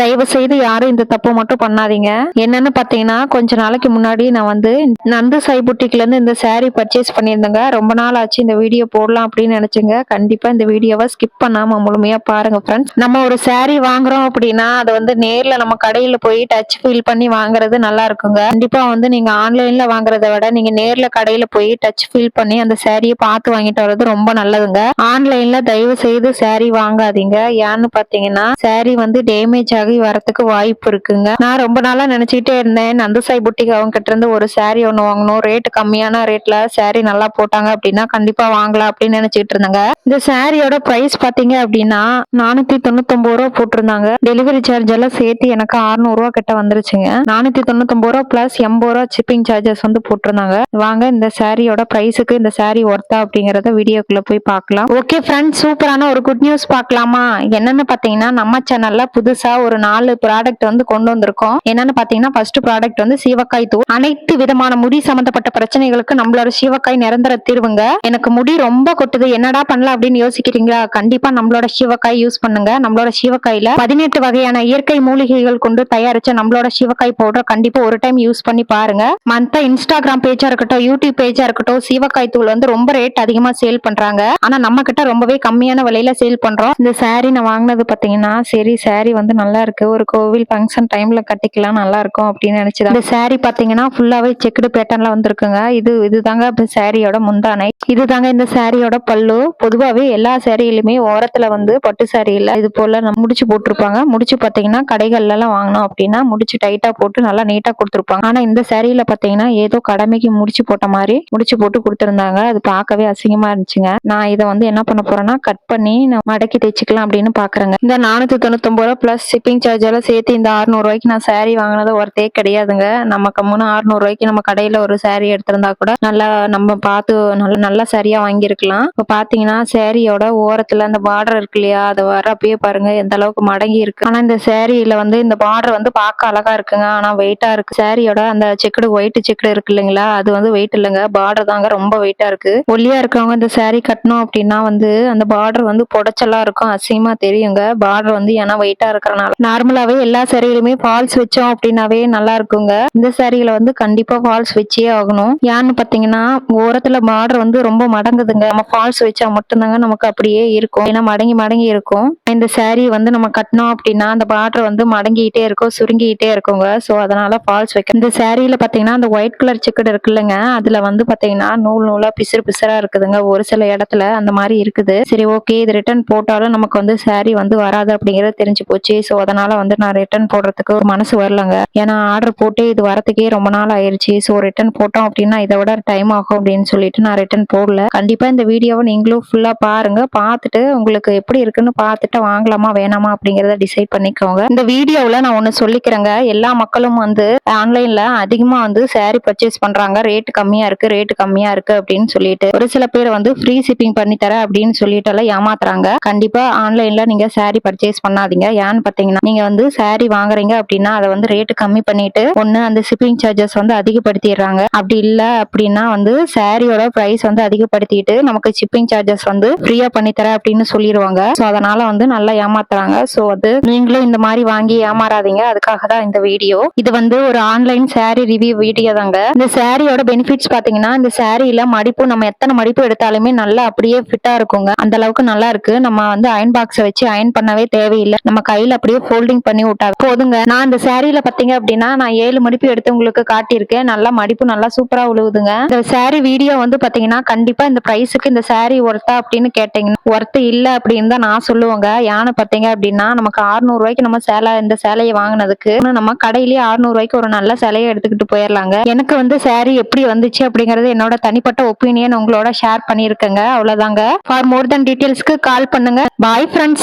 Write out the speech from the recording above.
தயவு செய்து யாரும் இந்த தப்பு மட்டும் பண்ணாதீங்க. என்னன்னு பாத்தீங்கன்னா கொஞ்ச நாளைக்கு முன்னாடி நான் வந்து நந்து சாய் புட்டிக்ல இருந்து இந்த saree பர்ச்சேஸ் பண்ணியிருந்தேங்க. ரொம்ப நாள் ஆச்சு இந்த வீடியோ போடலாம் அப்படின்னு நினைச்சுங்க. கண்டிப்பா இந்த வீடியோவை ஸ்கிப் பண்ணாம முழுமையா பாருங்க ஃப்ரெண்ட்ஸ் நம்ம ஒரு saree வாங்குறோம் அப்படின்னா அதை வந்து நேர்ல நம்ம கடையில போய் டச் ஃபீல் பண்ணி வாங்குறது நல்லா இருக்குங்க. கண்டிப்பா வந்து நீங்க ஆன்லைன்ல வாங்குறத விட நீங்க நேர்ல கடையில போய் டச் ஃபீல் பண்ணி அந்த சாரியை பார்த்து வாங்கிட்டு வர்றது ரொம்ப நல்லதுங்க. ஆன்லைன்ல தயவு செய்து saree வாங்காதீங்க. ஏன்னு பாத்தீங்கன்னா saree வந்து டேமேஜ் ஆகும் வரதுக்கு வாய்ப்பு இருக்குங்க. நான் ரொம்ப நாளா நினைச்சுக்கிட்டே இருந்தேன். நந்தசாய் புட்டிக் அவங்க கிட்ட இருந்து ஒரு saree ஒன்று வாங்கணும். ரேட்டு கம்மியான ரேட்ல saree நல்லா போட்டாங்க அப்படின்னா கண்டிப்பா வாங்கலாம் அப்படின்னு நினைச்சிட்டு இருந்தாங்க. இந்த சாரியோட பிரைஸ் பாத்தீங்க அப்படின்னா நானூத்தி தொண்ணூத்தொன்பது ரூபா போட்டிருந்தாங்க. டெலிவரி சார்ஜ் எல்லாம் சேர்த்து எனக்கு 600 ரூபா கிட்ட வந்துருச்சுங்க. நானூத்தி தொண்ணூத்தொன்பது ரூபா பிளஸ் எண்பது ரூபா ஷிப்பிங் சார்ஜஸ் வந்து போட்டிருந்தாங்க. வாங்க இந்த சாரியோட பிரைஸுக்கு இந்த saree ஒர்த்தா அப்படிங்கறத வீடியோக்குள்ள போய் பார்க்கலாம் ஓகே ஃப்ரெண்ட்ஸ் சூப்பரான ஒரு குட் நியூஸ் பார்க்கலாமா என்னன்னு பாத்தீங்கன்னா நம்ம சேனல்ல புதுசா ஒரு நாலு ப்ராடக்ட் வந்து கொண்டு வந்திருக்கோம். என்னன்னு பாத்தீங்கன்னா ஃபர்ஸ்ட் ப்ராடக்ட் வந்து சீவக்காய் தூள். அனைத்து விதமான முடி சம்பந்தப்பட்ட பிரச்சனைகளுக்கு நம்மளோட சீவக்காய் நிரந்தர தீர்வுங்க. எனக்கு முடி ரொம்ப கொட்டுது. என்னடா பண்ணலாம் அப்படின்னு யோசிக்கிறீங்களா? கண்டிப்பா நம்மளோட சீவக்காய் யூஸ் பண்ணுங்க. நம்மளோட சீவக்காயில பதினெட்டு வகையான இயற்கை மூலிகைகள் கொண்டு தயாரிச்ச நம்மளோட சீவக்காய் பவுடர் கண்டிப்பா ஒரு டைம் யூஸ் பண்ணி பாருங்க. மத்த இன்ஸ்டாகிராம் பேஜா இருக்கட்டும் யூடியூப் பேஜா இருக்கட்டும் சீவக்காய் தூள் வந்து ரொம்ப ரேட் அதிகமா சேல் பண்றாங்க. ஆனா நம்ம கிட்ட ரொம்பவே கம்மியான விலையில சேல் பண்றோம். இந்த சாரி நான் வாங்கினது பாத்தீங்கன்னா சரி சாரி வந்து நல்லா இருக்கு. ஒரு கோவில் ஃபங்க்ஷன் டைம்ல கட்டிக்கலாம் நல்லா இருக்கும் அப்படின்னு நினைச்சது இந்த saree பாத்தீங்கன்னா ஃபுல்லாவே செக்குடு பேட்டர்ன்ல வந்திருக்குங்க. இது இதுதாங்க இப்போ சாரியோட முந்தானை. இதுதாங்க இந்த சாரியோட பல்லு. பொதுவாகவே எல்லா சாரியிலுமே ஓரத்துல வந்து பட்டு சாரியில இது போல நம்ம முடிச்சு போட்டிருப்பாங்க. முடிச்சு பாத்தீங்கன்னா கடைகள்ல எல்லாம் வாங்கினோம் அப்படின்னா முடிச்சு டைட்டா போட்டு நல்லா நீட்டா கொடுத்துருப்பாங்க. ஆனா இந்த சாரியில பாத்தீங்கன்னா ஏதோ கடமைக்கு முடிச்சு போட்ட மாதிரி முடிச்சு போட்டு கொடுத்துருந்தாங்க. அது பார்க்கவே அசிங்கமா இருந்துச்சுங்க. நான் இதை வந்து என்ன பண்ண போறேன்னா கட் பண்ணி நான் மடக்கி தைச்சுக்கலாம் அப்படின்னு பாக்குறேங்க. இந்த நானூத்தி தொண்ணூத்தொன்பது ரூபா பிளஸ் ஷிப்பிங் சார்ஜ் எல்லாம் சேர்த்து இந்த 600 ரூபாய்க்கு நான் saree வாங்கினது ஒருத்தே கிடையாதுங்க. நம்ம கம்முன்னு அறுநூறுவாய்க்கு நம்ம கடையில் ஒரு சேரீ எடுத்திருந்தா கூட நல்லா நம்ம பார்த்து நல்ல நல்லா சரியாக வாங்கியிருக்கலாம். இப்போ பார்த்தீங்கன்னா சாரியோட ஓரத்தில் அந்த பார்டர் இருக்கு இல்லையா அதை வர அப்படியே பாருங்க எந்த அளவுக்கு மடங்கி இருக்கு. ஆனால் இந்த சாரியில வந்து இந்த பார்டர் வந்து பார்க்க அழகா இருக்குங்க ஆனால் வெயிட்டாக இருக்கு. சாரியோட அந்த செக்குடு ஒயிட் செக்குடு இருக்கு இல்லைங்களா அது வந்து வெயிட் இல்லைங்க பார்டர் தாங்க ரொம்ப வெயிட்டாக இருக்கு. ஒல்லியாக இருக்கவங்க இந்த சேரீ கட்டணும் அப்படின்னா வந்து அந்த பார்டர் வந்து புடச்செல்லாம் இருக்கும் அசிங்கமாக தெரியுங்க. பார்டர் வந்து ஏன்னா வெயிட்டாக இருக்கிறனால. நார்மலாவே எல்லா சாரியிலுமே ஃபால்ஸ் வச்சோம் அப்படின்னாவே நல்லா இருக்குங்க. இந்த சாரியில வந்து கண்டிப்பா ஃபால்ஸ் வச்சே ஆகணும். ஏன்னு பாத்தீங்கன்னா ஓரத்துல பார்டர் வந்து ரொம்ப மடங்குதுங்க. நம்ம ஃபால்ஸ் வச்சா மட்டும்தாங்க நமக்கு அப்படியே இருக்கும். ஏன்னா மடங்கி மடங்கி இருக்கும். இந்த சாரீ வந்து நம்ம கட்டினோம் அப்படின்னா அந்த பார்டர் வந்து மடங்கிட்டே இருக்கும் சுருங்கிட்டே இருக்குங்க. சோ அதனால ஃபால்ஸ் வைக்க இந்த சாரியில பாத்தீங்கன்னா அந்த ஒயிட் கலர் சிக்கட் இருக்கு இல்லைங்க அதுல வந்து பாத்தீங்கன்னா நூல் நூலா பிசுறு பிசுறா இருக்குதுங்க. ஒரு சில இடத்துல அந்த மாதிரி இருக்குது. சரி ஓகே இது ரிட்டர்ன் போட்டாலும் நமக்கு வந்து saree வந்து வராது அப்படிங்கறது தெரிஞ்சு போச்சு. சோ அதனால வந்து நான் ரிட்டர்ன் போடுறதுக்கு ஒரு மனசு வரலங்க. ஏன்னா ஆர்டர் போட்டு இது வரதுக்கே ரொம்ப நாள் ஆயிடுச்சு ஸோ ரிட்டர்ன் போட்டோம் அப்படின்னா இதை விட டைம் ஆகும் அப்படின்னு சொல்லிட்டு நான் ரிட்டர்ன் போடல. கண்டிப்பா இந்த வீடியோவை நீங்களும் ஃபுல்லா பாருங்க. பார்த்துட்டு உங்களுக்கு எப்படி இருக்குன்னு பார்த்துட்டு வாங்கலாமா வேணாமா அப்படிங்கறத டிசைட் பண்ணிக்கோங்க. இந்த வீடியோவில் நான் ஒன்று சொல்லிக்கிறேங்க. எல்லா மக்களும் வந்து ஆன்லைன்ல அதிகமாக வந்து saree பர்ச்சேஸ் பண்றாங்க. ரேட் கம்மியா இருக்கு ரேட் கம்மியா இருக்கு அப்படின்னு சொல்லிட்டு. ஒரு சில பேர் வந்து ஃப்ரீ ஷிப்பிங் பண்ணி தரேன் அப்படின்னு சொல்லிட்டு எல்லாம் ஏமாத்துறாங்க. கண்டிப்பா ஆன்லைன்ல நீங்க saree பர்ச்சேஸ் பண்ணாதீங்க. ஏன்னு பாத்தீங்கன்னா நீங்க வந்து சாரி வாங்குறீங்க அப்படின்னா அதை வந்து ரேட்டு கம்மி பண்ணிட்டு ஒண்ணு அந்த ஷிப்பிங் சார்ஜஸ் வந்து அதிகப்படுத்திடுறாங்க. அப்படி இல்ல அப்படின்னா வந்து சாரியோட பிரைஸ் வந்து அதிகப்படுத்திட்டு நமக்கு ஷிப்பிங் சார்ஜஸ் வந்து ஃப்ரீயா பண்ணித்தர அப்படின்னு சொல்லிடுவாங்க. சோ அதனால வந்து நல்லா ஏமாத்துறாங்க. சோ அது நீங்களும் இந்த மாதிரி வாங்கி ஏமாறாதீங்க. அதுக்காக தான் இந்த வீடியோ இது வந்து ஒரு ஆன்லைன் சாரி ரிவ்யூ வீடியோ தாங்க. இந்த சாரியோட பெனிஃபிட்ஸ் பாத்தீங்கன்னா இந்த சாரியில மடிப்பு நம்ம எத்தனை மடிப்பு எடுத்தாலுமே நல்லா அப்படியே ஃபிட்டா இருக்குங்க. அந்த அளவுக்கு நல்லா இருக்கு. நம்ம வந்து அயன் பாக்ஸை வச்சு அயன் பண்ணவே தேவையில்லை. நம்ம கையில அப்படியே ஃபோல்டிங் பண்ணி விட்டா போதுங்க. நான் இந்த சாரியில பாத்தீங்க அப்படின்னா நான் ஏழு மடிப்பு எடுத்து உங்களுக்கு காட்டியிருக்கேன். நல்லா மடிப்பு நல்லா சூப்பரா உழுவுதுங்க. இந்த சேரீ வீடியோ வந்து பாத்தீங்கன்னா கண்டிப்பா இந்த பிரைஸுக்கு இந்த சேரீ ஒர்த்தா அப்படின்னு கேட்டீங்கன்னா ஒர்த்து இல்ல அப்படின்னு தான் நான் சொல்லுவேங்க. ஏன்னு பாத்தீங்க அப்படின்னா நமக்கு 600 ரூபாய்க்கு நம்ம சேலை இந்த சேலையை வாங்கினதுக்கு நம்ம கடையிலேயே 600 ரூபாய்க்கு ஒரு நல்ல சேலையை எடுத்துக்கிட்டு போயிடலாங்க எனக்கு வந்து சேரீ எப்படி வந்துச்சு அப்படிங்கறது என்னோட தனிப்பட்ட ஒப்பீனியன் உங்களோட ஷேர் பண்ணியிருக்கேங்க. அவ்வளவுதாங்க. ஃபார் மோர் தென் டீட்டெயில்ஸ்க்கு கால் பண்ணுங்க. Bye friends